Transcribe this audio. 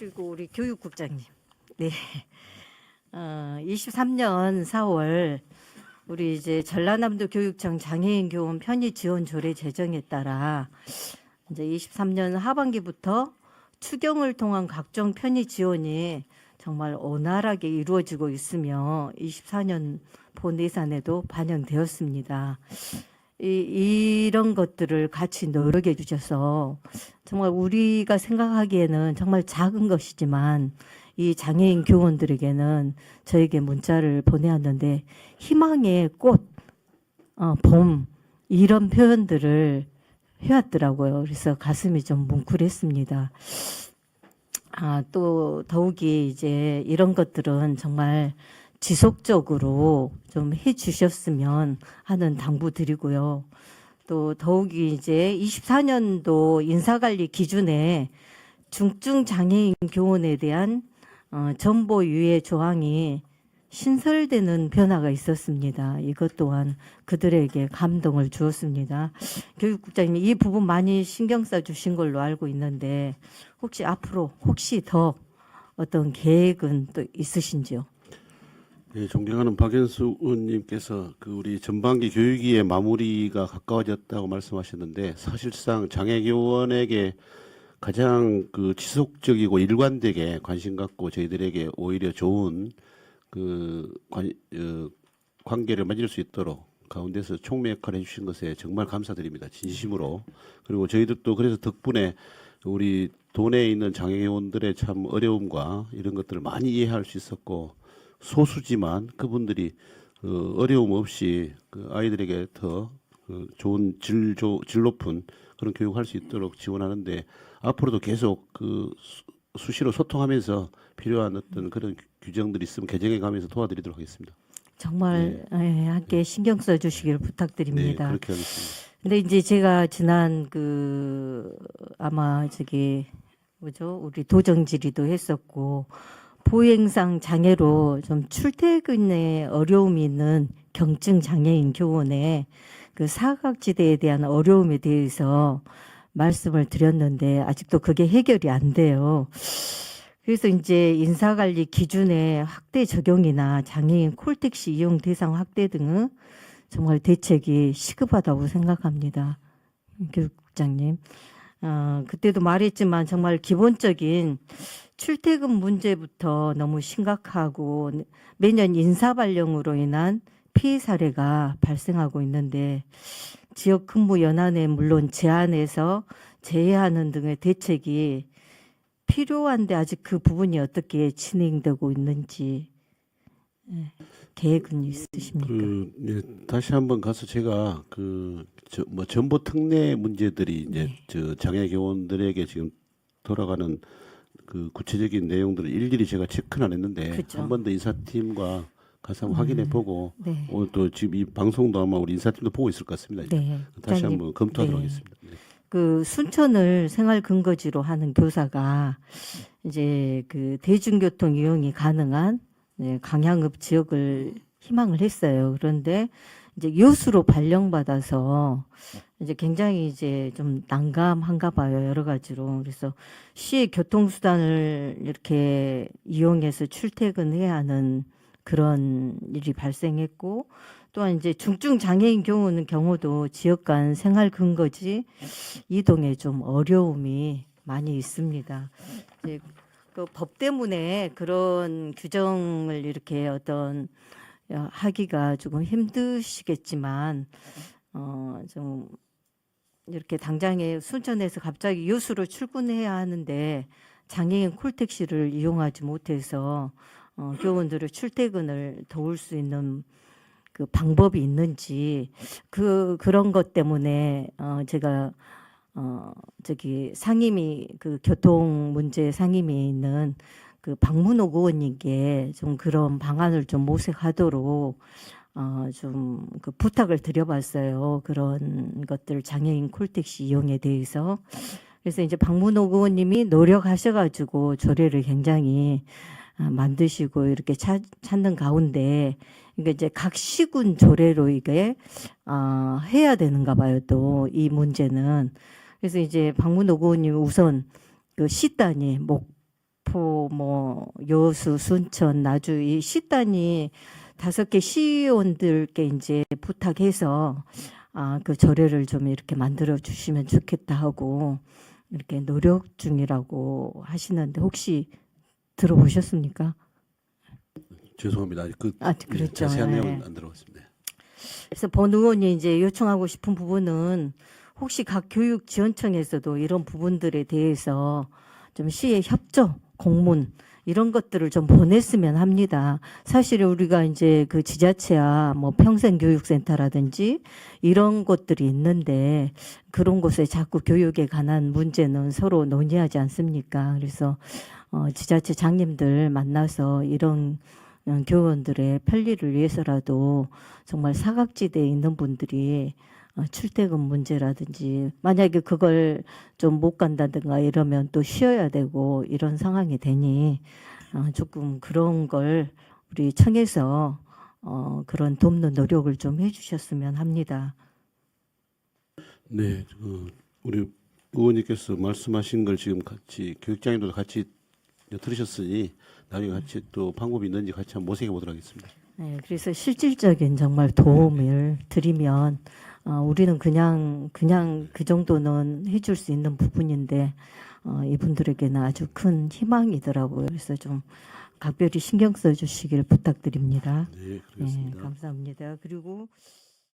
그리고 우리 교육국장님. 네. 어, 23년 4월 우리 이제 전라남도 교육청 장애인 교원 편의 지원 조례 제정에 따라 이제 23년 하반기부터 추경을 통한 각종 편의 지원이 정말 원활하게 이루어지고 있으며 24년 본 예산에도 반영되었습니다. 이, 이런 것들을 같이 노력해 주셔서 정말 우리가 생각하기에는 정말 작은 것이지만 이 장애인 교원들에게는 저에게 문자를 보내왔는데 희망의 꽃, 어, 봄 이런 표현들을 해왔더라고요. 그래서 가슴이 좀 뭉클했습니다. 아, 또 더욱이 이제 이런 것들은 정말 지속적으로 좀 해주셨으면 하는 당부 드리고요. 또 더욱이 이제 24년도 인사관리 기준에 중증 장애인 교원에 대한 어, 정보 유예 조항이 신설되는 변화가 있었습니다. 이것 또한 그들에게 감동을 주었습니다. 교육국장님 이 부분 많이 신경 써 주신 걸로 알고 있는데 혹시 앞으로 혹시 더 어떤 계획은 또 있으신지요? 예, 존경하는 박연수 의원님께서 그 우리 전반기 교육위의 마무리가 가까워졌다고 말씀하셨는데 사실상 장애교원에게 가장 그 지속적이고 일관되게 관심 갖고 저희들에게 오히려 좋은 그 관, 어, 관계를 맺을 수 있도록 가운데서 총매 역할을 해주신 것에 정말 감사드립니다. 진심으로. 그리고 저희들도 그래서 덕분에 우리 도내에 있는 장애인들의 참 어려움과 이런 것들을 많이 이해할 수 있었고 소수지만 그분들이 어, 어려움 없이 그 아이들에게 더 그 좋은 질, 조, 질 높은 그런 교육할 수 있도록 지원하는데 앞으로도 계속 그 수- 수시로 소통하면서 필요한 어떤 그런 규정들이 있으면 개정해 가면서 도와드리도록 하겠습니다. 정말 예, 함께 신경 써 주시길 네, 부탁드립니다. 그렇게 하겠습니다. 근데 이제 제가 지난 그 아마 저기 뭐죠 우리 도정 질의도 했었고 보행상 장애로 좀 출퇴근에 어려움이 있는 경증 장애인 교원의 그 사각지대에 대한 어려움에 대해서 말씀을 드렸는데 아직도 그게 해결이 안 돼요. 그래서 이제 인사관리 기준의 확대 적용이나 장애인 콜택시 이용 대상 확대 등은 정말 대책이 시급하다고 생각합니다. 교육국장님. 어, 그때도 말했지만 정말 기본적인 출퇴근 문제부터 너무 심각하고 매년 인사 발령으로 인한 피해 사례가 발생하고 있는데 지역 근무 연한에 물론 제한해서 제외하는 등의 대책이 필요한데 아직 그 부분이 어떻게 진행되고 있는지 예, 계획은 있으십니까? 그 예, 다시 한번 가서 제가 그뭐 전보 특례 문제들이 이제 네. 저 장애 교원들에게 지금 돌아가는 그 구체적인 내용들을 일일이 제가 체크는 안 했는데 그쵸. 음. 한번 더 인사팀과 가서 한번 확인해 보고 네. 오늘 또 지금 이 방송도 아마 우리 인사팀도 보고 있을 것 같습니다. 네. 다시. 한번 검토하도록 네. 하겠습니다. 네. 그 순천을 생활 근거지로 하는 교사가 이제 그 대중교통 이용이 가능한 네, 강양읍 지역을 희망을 했어요. 그런데 이제 요수로 발령받아서 이제 굉장히 이제 좀 난감한가 봐요. 여러 가지로. 그래서 시의 교통수단을 이렇게 이용해서 출퇴근해야 하는 그런 일이 발생했고 또한 이제 중증 장애인 경우는 경우도 지역 간 생활 근거지 이동에 좀 어려움이 많이 있습니다. 그 법 때문에 그런 규정을 이렇게 어떤 어, 하기가 조금 힘드시겠지만 어좀 이렇게 당장에 순천에서 갑자기 요수로 출근해야 하는데 장애인 콜택시를 이용하지 못해서 어, 교원들의 출퇴근을 도울 수 있는 그 방법이 있는지 그 그런 것 때문에 어 제가 어 저기 상임위 그 교통 문제 상임위에 있는 그 박문옥 의원님께 좀 그런 방안을 좀 모색하도록 어좀 그 부탁을 드려봤어요 그런 것들 장애인 콜택시 이용에 대해서 그래서 이제 박문옥 의원님이 노력하셔가지고 조례를 굉장히 아, 만드시고 이렇게 찾, 찾는 가운데 이게 이제 각 시군 조례로 이게 어, 해야 되는가 봐요. 또 이 문제는 그래서 이제 박문옥 의원님 우선 그 시단위 목 마포, 뭐 여수, 순천, 나주 이 시단이 다섯 개 시의원들께 이제 부탁해서 아 그 조례를 좀 이렇게 만들어 주시면 좋겠다 하고 이렇게 노력 중이라고 하시는데 혹시 들어보셨습니까? 죄송합니다. 그아 예, 그렇죠. 자세한 예. 내용은 안 들어봤습니다. 그래서 본 의원이 이제 요청하고 싶은 부분은 혹시 각 교육 지원청에서도 이런 부분들에 대해서 좀 시의 협조, 공문 이런 것들을 좀 보냈으면 합니다. 사실 우리가 이제 그 지자체야 뭐 평생교육센터라든지 이런 곳들이 있는데 그런 곳에 자꾸 교육에 관한 문제는 서로 논의하지 않습니까? 그래서 어, 지자체 장님들 만나서 이런 어, 교원들의 편리를 위해서라도 정말 사각지대에 있는 분들이 어, 출퇴근 문제라든지 만약에 그걸 좀 못 간다든가 이러면 또 쉬어야 되고 이런 상황이 되니 어, 조금 그런 걸 우리 청에서 어, 그런 돕는 노력을 좀 해주셨으면 합니다. 네, 그 우리 의원님께서 말씀하신 걸 지금 같이 교육장님도 같이 들으셨으니 나중에 같이 또 방법이 있는지 같이 한번 모색해 보도록 하겠습니다. 네, 그래서 실질적인 정말 도움을 드리면 어, 우리는 그냥 그냥 그 정도는 해줄 수 있는 부분인데 어, 이분들에게는 아주 큰 희망이더라고요. 그래서 좀 각별히 신경 써주시길 부탁드립니다. 네, 네, 그렇습니다. 감사합니다. 그리고